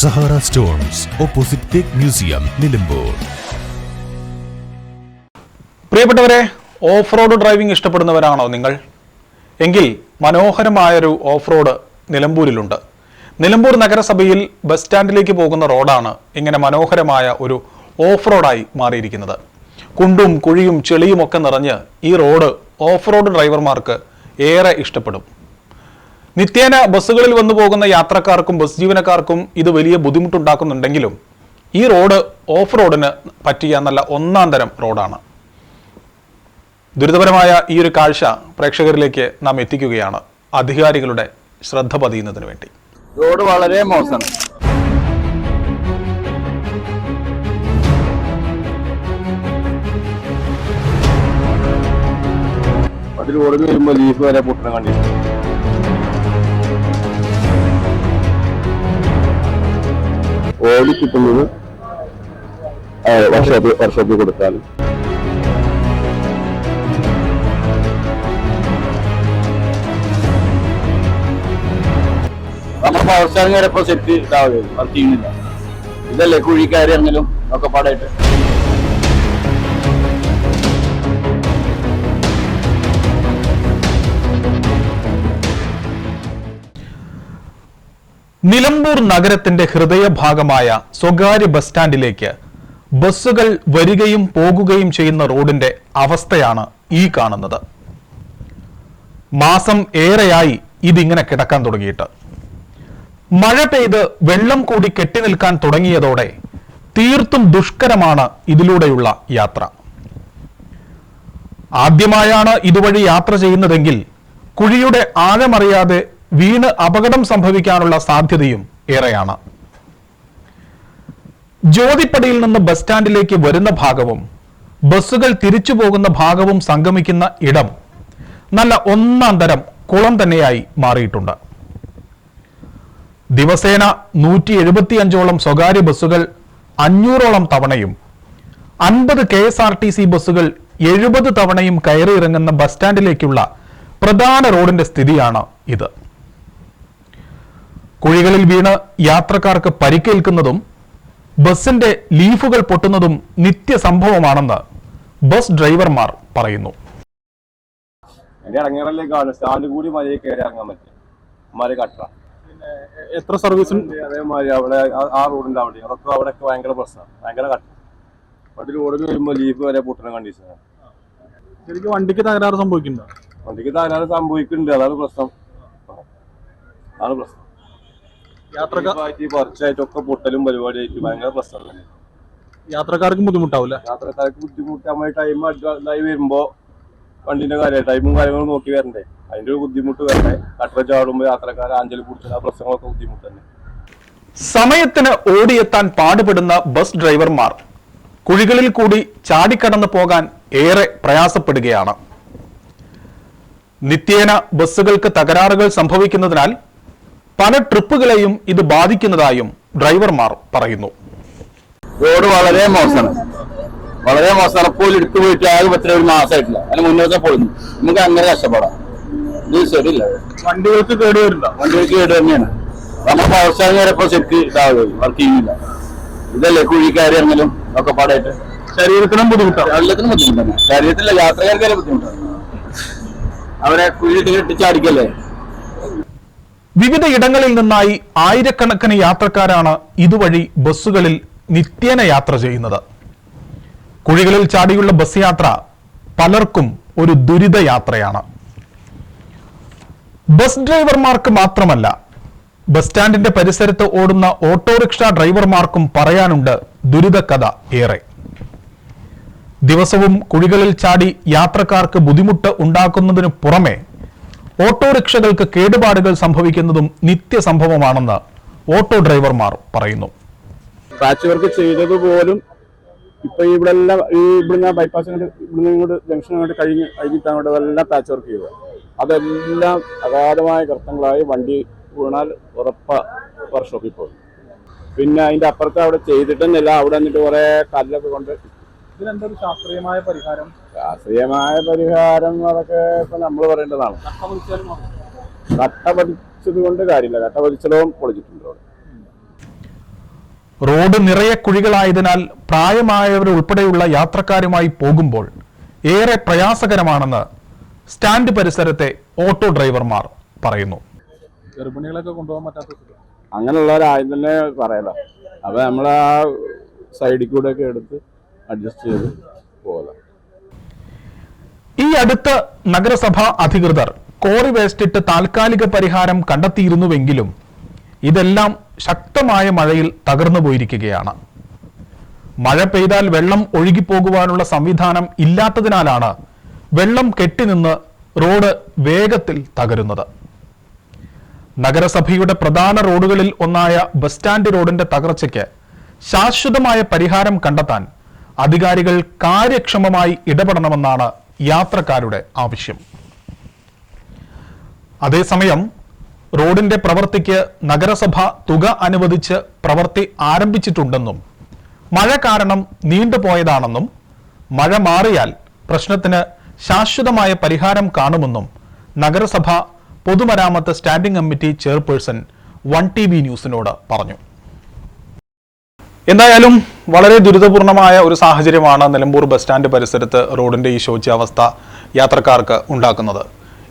Sahara stones opposite തേക്ക് museum Nilambur. പ്രിയപ്പെട്ടവരെ off road driving ഇഷ്ടപ്പെടുന്നവരാണോ നിങ്ങൾ? എങ്കിൽ മനോഹരമായൊരു ഓഫ് റോഡ് നിലമ്പൂരിലുണ്ട്. നിലമ്പൂർ നഗരസഭയിൽ ബസ് സ്റ്റാൻഡിലേക്ക് പോകുന്ന റോഡാണ് ഇങ്ങനെ മനോഹരമായ ഒരു ഓഫ് റോഡായി മാറിയിരിക്കുന്നത്. കുണ്ടും കുഴിയും ചെളിയും ഒക്കെ നിറഞ്ഞ് ഈ റോഡ് ഓഫ് റോഡ് ഡ്രൈവർമാർക്ക് ഏറെ ഇഷ്ടപ്പെടും. നിത്യേന ബസ്സുകളിൽ വന്നു പോകുന്ന യാത്രക്കാർക്കും ബസ് ജീവനക്കാർക്കും ഇത് വലിയ ബുദ്ധിമുട്ടുണ്ടാക്കുന്നുണ്ടെങ്കിലും ഈ റോഡ് ഓഫ് റോഡിന് പറ്റിയ നല്ല ഒന്നാം തരം റോഡാണ്. ദുരിതപരമായ ഈ ഒരു കാഴ്ച പ്രേക്ഷകരിലേക്ക് നാം എത്തിക്കുകയാണ്. അധികാരികളുടെ ശ്രദ്ധ പതിയുന്നതിന് വേണ്ടി. റോഡ് വളരെ മോശമാണ്. അതിൽ ഓടുന്ന വരുമ്പോൾ ലീഫ് വരെ പൊട്ടണം കണ്ടീഷൻ ഓടി കിട്ടുന്നത് വർഷോപ്പ് വർഷോപ്പിൽ കൊടുത്താൽ. പവർ സ്റ്റാറിംഗ് വരെ സെറ്റ് ഇതാവുകയുള്ളൂ വർക്ക് ചെയ്യുന്നില്ല. ഇതല്ലേ കുഴിക്കാരി അങ്ങനെ ഒക്കെ പാടായിട്ട്. നിലമ്പൂർ നഗരത്തിന്റെ ഹൃദയഭാഗമായ സ്വകാര്യ ബസ് സ്റ്റാൻഡിലേക്ക് ബസ്സുകൾ വരികയും പോകുകയും ചെയ്യുന്ന റോഡിന്റെ അവസ്ഥയാണ് ഈ കാണുന്നത്. മാസം ഏറെയായി ഇതിങ്ങനെ കിടക്കാൻ തുടങ്ങിയിട്ട്. മഴ പെയ്ത് വെള്ളം കൂടി കെട്ടി നിൽക്കാൻ തുടങ്ങിയതോടെ തീർത്തും ദുഷ്കരമാണ് ഇതിലൂടെയുള്ള യാത്ര. ആദ്യമായാണ് ഇതുവഴി യാത്ര ചെയ്യുന്നതെങ്കിൽ കുഴിയുടെ ആഴമറിയാതെ വീണ് അപകടം സംഭവിക്കാനുള്ള സാധ്യതയും ഏറെയാണ്. ജ്യോതിപ്പടിയിൽ നിന്ന് ബസ് സ്റ്റാൻഡിലേക്ക് വരുന്ന ഭാഗവും ബസ്സുകൾ തിരിച്ചു പോകുന്ന ഭാഗവും സംഗമിക്കുന്ന ഇടം നല്ല ഒന്നാം തരം കുളം തന്നെയായി മാറിയിട്ടുണ്ട്. ദിവസേന നൂറ്റി എഴുപത്തിയഞ്ചോളം സ്വകാര്യ ബസ്സുകൾ അഞ്ഞൂറോളം തവണയും അൻപത് K S R T C ബസ്സുകൾ എഴുപത് തവണയും കയറിയിറങ്ങുന്ന ബസ് സ്റ്റാൻഡിലേക്കുള്ള പ്രധാന റോഡിന്റെ സ്ഥിതിയാണ് ഇത്. കുഴികളിൽ വീണ് യാത്രക്കാർക്ക് പരിക്കേൽക്കുന്നതും ബസിന്റെ ലീഫുകൾ പൊട്ടുന്നതും നിത്യസംഭവമാണെന്ന് ബസ് ഡ്രൈവർമാർ പറയുന്നു. എന്റെ ഇറങ്ങിയറിലേക്കാണ് സ്റ്റാൻഡ് കൂടി മലയിൽ കയറി ഇറങ്ങാൻ പറ്റും. മല കട്ട. എത്ര സർവീസും അതേമാതിരി അവിടെ ആ- റോഡിന്റെ അവിടെ അതൊക്കെ അവിടെയൊക്കെ ഭയങ്കര പ്രശ്നമാണ് ഭയങ്കര കട്ട. അവിടെ റോഡിൽ വരുമ്പോ ലീഫ് വരെ പൊട്ടുന്ന കണ്ടീഷനാണ് ശരിക്കും വണ്ടിക്ക് തകരാറ് സംഭവിക്കുന്നുണ്ടോ? വണ്ടിക്ക് തകരാറ് സംഭവിക്കുന്നുണ്ട്. അതാണ് പ്രശ്നം. അതാണ് പ്രശ്നം. കുറച്ചായിട്ടൊക്കെ പൊട്ടലും പരിപാടിയായിട്ട് ഭയങ്കര പ്രശ്നമാണ്. യാത്രക്കാർക്ക് ബുദ്ധിമുട്ടാവില്ല? യാത്രക്കാർക്ക് ബുദ്ധിമുട്ട് നമ്മൾ ടൈം ഇതായി വരുമ്പോ വണ്ടിന്റെ കാര്യം ടൈമും കാര്യങ്ങളും നോക്കി വരണ്ടേ. അതിന്റെ ഒരു ബുദ്ധിമുട്ട് വരണ്ടേ. കട്ടറ ചാടുമ്പോ യാത്രക്കാർ ആഞ്ചൽ പിടിച്ച ആ പ്രശ്നങ്ങളൊക്കെ ബുദ്ധിമുട്ട് തന്നെ. സമയത്തിന് ഓടിയെത്താൻ പാടുപെടുന്ന ബസ് ഡ്രൈവർമാർ കുഴികളിൽ കൂടി ചാടിക്കടന്നു പോകാൻ ഏറെ പ്രയാസപ്പെടുകയാണ്. നിത്യേന ബസ്സുകൾക്ക് തകരാറുകൾ സംഭവിക്കുന്നതിനാൽ പല ട്രിപ്പുകളെയും ഇത് ബാധിക്കുന്നതായും ഡ്രൈവർമാർ പറയുന്നു. റോഡ് വളരെ മോശമാണ്. വളരെ മോശമാണ്. പോലും എടുത്തു പോയിട്ട് ആകെ പറ്റുന്ന ഒരു മാസമായിട്ടില്ല അതിന് മുന്നോട്ട് പോയിരുന്നു നമുക്ക് അങ്ങനെ കഷ്ടപ്പെടാം. ഇത് ശരിയില്ല. വണ്ടികൾക്ക് കേട് വരില്ല വണ്ടികൾക്ക് കേട് തന്നെയാണ്. നമ്മൾ അവസാനം വരെ ഇപ്പൊ ശരിക്ക് ഇതാകും വർക്ക് ചെയ്യുന്നില്ല. ഇതല്ലേ കുഴിക്കാരി എങ്കിലും ഒക്കെ പാടായിട്ട്? ശരീരത്തിനും ബുദ്ധിമുട്ടാണ് എല്ലാത്തിനും ബുദ്ധിമുട്ടാണ്. ശരീരത്തിലെ യാത്രക്കാർക്ക് വരെ ബുദ്ധിമുട്ടാണ് അവരെ കുഴി കെട്ടിച്ചടിക്കല്ലേ വിവിധ ഇടങ്ങളിൽ നിന്നായി ആയിരക്കണക്കിന് യാത്രക്കാരാണ് ഇതുവഴി ബസ്സുകളിൽ നിത്യേന യാത്ര ചെയ്യുന്നത്. കുഴികളിൽ ചാടിയുള്ള ബസ് യാത്ര പലർക്കും ഒരു ദുരിത യാത്രയാണ്. ബസ് ഡ്രൈവർമാർക്ക് മാത്രമല്ല ബസ് സ്റ്റാൻഡിന്റെ പരിസരത്ത് ഓടുന്ന ഓട്ടോറിക്ഷ ഡ്രൈവർമാർക്കും പറയാനുണ്ട് ദുരിതക്കഥ ഏറെ. ദിവസവും കുഴികളിൽ ചാടി യാത്രക്കാർക്ക് ബുദ്ധിമുട്ട് ഉണ്ടാക്കുന്നതിനു പുറമെ ഓട്ടോറിക്ഷകൾക്ക് കേടുപാടുകൾ സംഭവിക്കുന്നതും നിത്യസംഭവമാണെന്ന് ഓട്ടോ ഡ്രൈവർമാർ പറയുന്നു. പാച്ച് വർക്ക് ചെയ്തത് പോലും ഇപ്പൊ ഇവിടെ എല്ലാം ഈ ഇവിടുന്ന് ബൈപ്പാസ് ഇവിടുന്ന് ഇങ്ങോട്ട് ജംഗ്ഷൻ അങ്ങോട്ട് കഴിഞ്ഞ് കഴിഞ്ഞിട്ട് അങ്ങോട്ട് എല്ലാം പാച്ച് വർക്ക് ചെയ്തത്. അതെല്ലാം അഗാധമായ കർത്തങ്ങളായി വണ്ടി വീണാൽ ഉറപ്പ വർക്ക്ഷോപ്പിൽ പോകും. പിന്നെ അതിന്റെ അപ്പുറത്ത് അവിടെ ചെയ്തിട്ടൊന്നുമില്ല. അവിടെ എന്നിട്ട് കുറെ കല്ലൊക്കെ കൊണ്ട് ഇതിനെന്തൊരു ശാസ്ത്രീയമായ പരിഹാരം? ശാസ്ത്രീയമായ പരിഹാരം അതൊക്കെ ഇപ്പൊ നമ്മൾ പറയേണ്ടതാണ്. കട്ട പതിച്ചത് കൊണ്ട് കാര്യമില്ല. കട്ട പതിച്ചതും പൊളിച്ചിട്ടുണ്ട് അവിടെ. റോഡ് നിറയെ കുഴികളായതിനാൽ പ്രായമായവരുൾപ്പെടെയുള്ള യാത്രക്കാരുമായി പോകുമ്പോൾ ഏറെ പ്രയാസകരമാണെന്ന് സ്റ്റാൻഡ് പരിസരത്തെ ഓട്ടോ ഡ്രൈവർമാർ പറയുന്നു. ഗർഭിണികളൊക്കെ കൊണ്ടുപോകാൻ പറ്റാത്ത. അങ്ങനെയുള്ളവരാദ്യം തന്നെ പറയല. അപ്പൊ നമ്മൾ ആ സൈഡിൽ കൂടെ ഒക്കെ എടുത്ത് അഡ്ജസ്റ്റ് ചെയ്ത് പോകല ഈ അടുത്ത് നഗരസഭ അധികൃതർ കോറി വേസ്റ്റിട്ട് താൽക്കാലിക പരിഹാരം കണ്ടെത്തിയിരുന്നുവെങ്കിലും ഇതെല്ലാം ശക്തമായ മഴയിൽ തകർന്നു പോയിരിക്കുകയാണ്. മഴ പെയ്താൽ വെള്ളം ഒഴുകിപ്പോകുവാനുള്ള സംവിധാനം ഇല്ലാത്തതിനാലാണ് വെള്ളം കെട്ടിനിന്ന് റോഡ് വേഗത്തിൽ തകരുന്നത്. നഗരസഭയുടെ പ്രധാന റോഡുകളിൽ ഒന്നായ ബസ് സ്റ്റാൻഡ് റോഡിന്റെ തകർച്ചയ്ക്ക് ശാശ്വതമായ പരിഹാരം കണ്ടെത്താൻ അധികാരികൾ കാര്യക്ഷമമായി ഇടപെടണമെന്നാണ് യാത്രക്കാരുടെ ആവശ്യം. അതേസമയം റോഡിന്റെ പ്രവൃത്തിക്ക് നഗരസഭ തുക അനുവദിച്ച് പ്രവൃത്തി ആരംഭിച്ചിട്ടുണ്ടെന്നും മഴ കാരണം നീണ്ടുപോയതാണെന്നും മഴ മാറിയാൽ പ്രശ്നത്തിന് ശാശ്വതമായ പരിഹാരം കാണുമെന്നും നഗരസഭ പൊതുമരാമത്ത് standing committee chairperson one T V ന്യൂസിനോട് പറഞ്ഞു. എന്തായാലും വളരെ ദുരിതപൂർണമായ ഒരു സാഹചര്യമാണ് നിലമ്പൂർ ബസ് സ്റ്റാൻഡ് പരിസരത്ത് റോഡിന്റെ ഈ ശോച്യാവസ്ഥ യാത്രക്കാർക്ക് ഉണ്ടാക്കുന്നത്.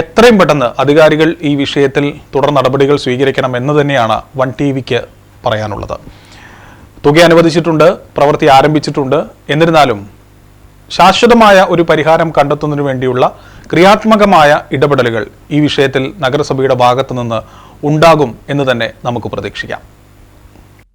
എത്രയും പെട്ടെന്ന് അധികാരികൾ ഈ വിഷയത്തിൽ തുടർ നടപടികൾ സ്വീകരിക്കണം എന്ന് തന്നെയാണ് വൺ ടി വിക്ക് പറയാനുള്ളത്. തുക അനുവദിച്ചിട്ടുണ്ട് പ്രവൃത്തി ആരംഭിച്ചിട്ടുണ്ട്. എന്നിരുന്നാലും ശാശ്വതമായ ഒരു പരിഹാരം കണ്ടെത്തുന്നതിനു വേണ്ടിയുള്ള ക്രിയാത്മകമായ ഇടപെടലുകൾ ഈ വിഷയത്തിൽ നഗരസഭയുടെ ഭാഗത്തു നിന്ന് ഉണ്ടാകും എന്ന് തന്നെ നമുക്ക് പ്രതീക്ഷിക്കാം.